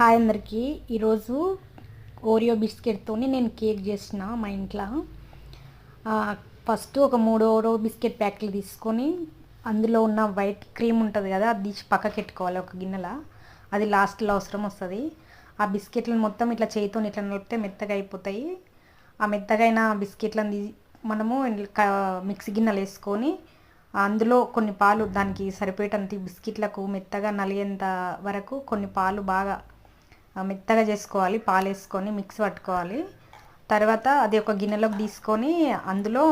Hi అందరికీ. ఈరోజు Oreo బిస్కెట్తో నేను కేక్ చేసిన మా ఇంట్లో. ఫస్ట్ ఒక మూడు ఓరో బిస్కెట్ ప్యాకెట్లు తీసుకొని అందులో ఉన్న వైట్ క్రీమ్ ఉంటుంది కదా అది తీసి పక్కకి పెట్టుకోవాలి ఒక గిన్నెలో. అది లాస్ట్లో అవసరం వస్తుంది. ఆ బిస్కెట్లను మొత్తం ఇట్లా చేయితో ఇట్లా నలిపితే మెత్తగా అయిపోతాయి. ఆ మెత్తగైన బిస్కెట్లను తీ- మనము మిక్సీ గిన్నెలు వేసుకొని అందులో కొన్ని పాలు దానికి సరిపోయేటంత బిస్కెట్లకు మెత్తగా నలిగేంత వరకు కొన్ని పాలు బాగా మెత్తగా చేసుకోవాలి పాలు వేసుకొని మిక్స్ పట్టుకోవాలి. తర్వాత అది ఒక గిన్నెలోకి తీసుకొని అందులో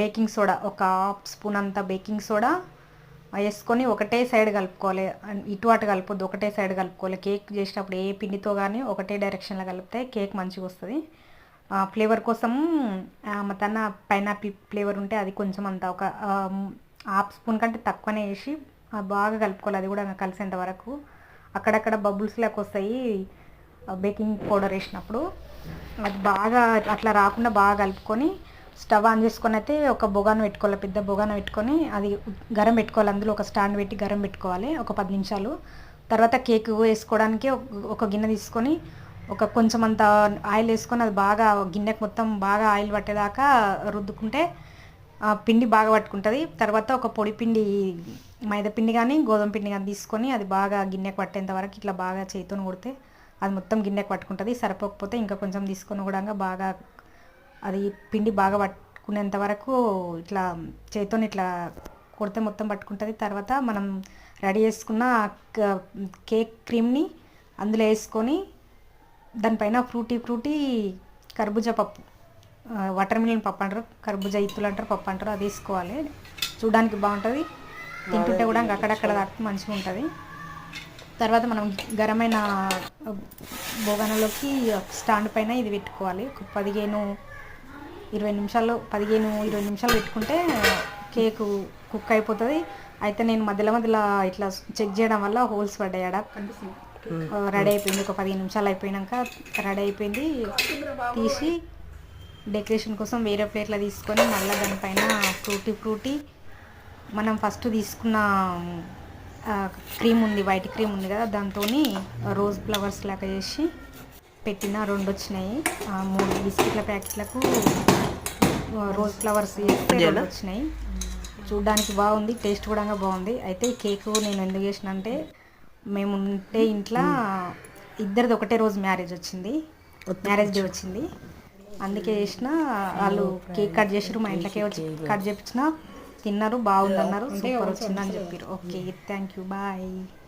బేకింగ్ సోడా ఒక హాఫ్ స్పూన్ అంత బేకింగ్ సోడా వేసుకొని ఒకటే సైడ్ కలుపుకోవాలి. ఇటు అటు కలపొద్దు ఒకటే సైడ్ కలుపుకోవాలి. కేక్ చేసేటప్పుడు ఏ పిండితో కానీ ఒకటే డైరెక్షన్లో కలిపితే కేక్ మంచిగా వస్తుంది. ఫ్లేవర్ కోసం మతన్న పైనాపిల్ ఫ్లేవర్ ఉంటే అది కొంచెం అంత ఒక హాఫ్ స్పూన్ కంటే తక్కువనే వేసి బాగా కలుపుకోవాలి. అది కూడా కలిసేంత వరకు. అక్కడక్కడ బబుల్స్ లాగా వస్తాయి బేకింగ్ పౌడర్ వేసినప్పుడు. అది బాగా అట్లా రాకుండా బాగా కలుపుకొని స్టవ్ ఆన్ చేసుకొని అయితే ఒక బొగాను పెట్టుకోవాలి పెద్ద బొగాను పెట్టుకొని అది గరం పెట్టుకోవాలి అందులో ఒక స్టాండ్ పెట్టి గరం పెట్టుకోవాలి ఒక పది నిమిషాలు. తర్వాత కేక్ వేసుకోవడానికి ఒక- గిన్నె తీసుకొని ఒక కొంచెం అంత ఆయిల్ వేసుకొని అది బాగా గిన్నెకి మొత్తం బాగా ఆయిల్ పట్టేదాకా రుద్దుకుంటే పిండి బాగా పట్టుకుంటుంది. తర్వాత ఒక పొడి పిండి మైదా పిండి కానీ గోధుమ పిండి కానీ తీసుకొని అది బాగా గిన్నెకి పట్టేంత వరకు ఇట్లా బాగా చేతితో కొడితే అది మొత్తం గిన్నెకి పట్టుకుంటుంది. సరిపోకపోతే ఇంకా కొంచెం తీసుకొని కూడా బాగా అది పిండి బాగా పట్టుకునేంత వరకు ఇట్లా చేతితో ఇట్లా కొడితే మొత్తం పట్టుకుంటుంది. తర్వాత మనం రెడీ చేసుకున్న కేక్ క్రీమ్ని అందులో వేసుకొని దానిపైన ఫ్రూటీ ఫ్రూటీ కర్బూజా పప్పు వాటర్ మిలన్ పప్పు అంటారు కర్బూజా ఇత్తులు అంటారు పప్పు అంటారు అది వేసుకోవాలి. చూడడానికి బాగుంటుంది. తింటుంటే కూడా ఇంకా అక్కడక్కడ తాకితే మంచిగా ఉంటుంది. తర్వాత మనం గరమైన బోగనలోకి స్టాండ్ పైన ఇది పెట్టుకోవాలి. ఒక పదిహేను ఇరవై నిమిషాలు పదిహేను ఇరవై నిమిషాలు పెట్టుకుంటే కేకు కుక్ అయిపోతుంది. అయితే నేను మధ్యలో మధ్యలో ఇట్లా చెక్ చేయడం వల్ల హోల్స్ పడ్డాయి ఆడ. రెడీ అయిపోయింది. ఒక పదిహేను నిమిషాలు అయిపోయినాక రెడీ అయిపోయింది. తీసి డెకరేషన్ కోసం వేరే ప్లేట్లో తీసుకొని మళ్ళీ దానిపైన ఫ్రూటీ ఫ్రూటీ. మనం ఫస్ట్ తీసుకున్న క్రీమ్ ఉంది వైట్ క్రీమ్ ఉంది కదా దాంతో రోజ్ ఫ్లవర్స్ లాగా చేసి పెట్టిన రెండు వచ్చినాయి ఆ, మూడు బిస్కెట్ల ప్యాకెట్లకు రోజ్ ఫ్లవర్స్ రెండు వచ్చినాయి చూడడానికి బాగుంది టేస్ట్ కూడా బాగుంది. అయితే ఈ కేక్ నేను ఎందుకు చేసిన అంటే మేము ఉంటే ఇంట్లో ఇద్దరిది ఒకటే రోజు మ్యారేజ్ వచ్చింది. మ్యారేజ్ డే వచ్చింది. అందుకే చేసిన వాళ్ళు కేక్ కట్ చేసారు మా ఇంట్లోకే వచ్చి కట్ చేపించిన తిన్నారు బాగుంది అన్నారు సూపర్ వచ్చింది అని చెప్పారు ఓకే థ్యాంక్ యూ బాయ్